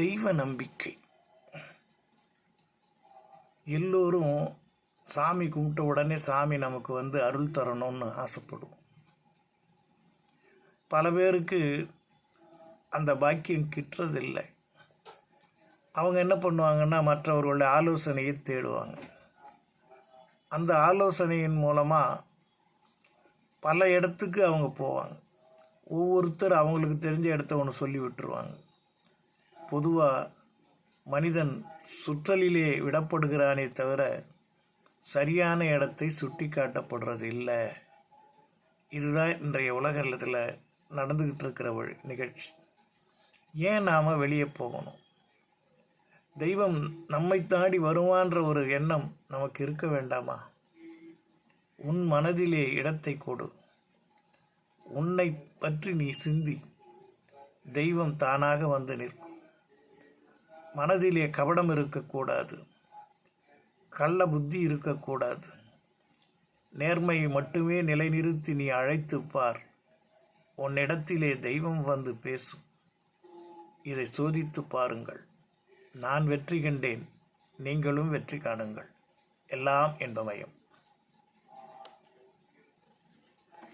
தெய்வ நம்பிக்கை. எல்லோரும் சாமி கும்பிட்ட உடனே சாமி நமக்கு வந்து அருள் தரணும்னு ஆசைப்படுவோம். பல பேருக்கு அந்த பாக்கியம் கிட்டுறதில்லை. அவங்க என்ன பண்ணுவாங்கன்னா மற்றவர்களுடைய ஆலோசனையை தேடுவாங்க. அந்த ஆலோசனையின் மூலமாக பல இடத்துக்கு அவங்க போவாங்க. ஒவ்வொருத்தர் அவங்களுக்கு தெரிஞ்ச இடத்த ஒன்று சொல்லி விட்டுருவாங்க. பொதுவாக மனிதன் சுற்றலிலே விடப்படுகிறானே தவிர சரியான இடத்தை சுட்டி காட்டப்படுறது இல்லை இதுதான் இன்றைய உலகத்தில் நடந்துக்கிட்டு இருக்கிற வழி நிகழ்ச்சி. ஏன் நாம் வெளியே போகணும்? தெய்வம் நம்மை தாண்டி வருவான்ற ஒரு எண்ணம் நமக்கு இருக்க வேண்டாமா? உன் மனதிலே இடத்தை கொடு. உன்னை பற்றி நீ சிந்தி. தெய்வம் தானாக வந்து நிற்கும். மனதிலே கபடம் இருக்கக்கூடாது. கள்ள புத்தி இருக்கக்கூடாது. நேர்மையை மட்டுமே நிலைநிறுத்தி நீ அழைத்துப் பார். உன்னிடத்திலே தெய்வம் வந்து பேசும். இதை சோதித்து பாருங்கள். நான் வெற்றி கண்டேன். நீங்களும் வெற்றி காணுங்கள். எல்லாம் என்பமயம்.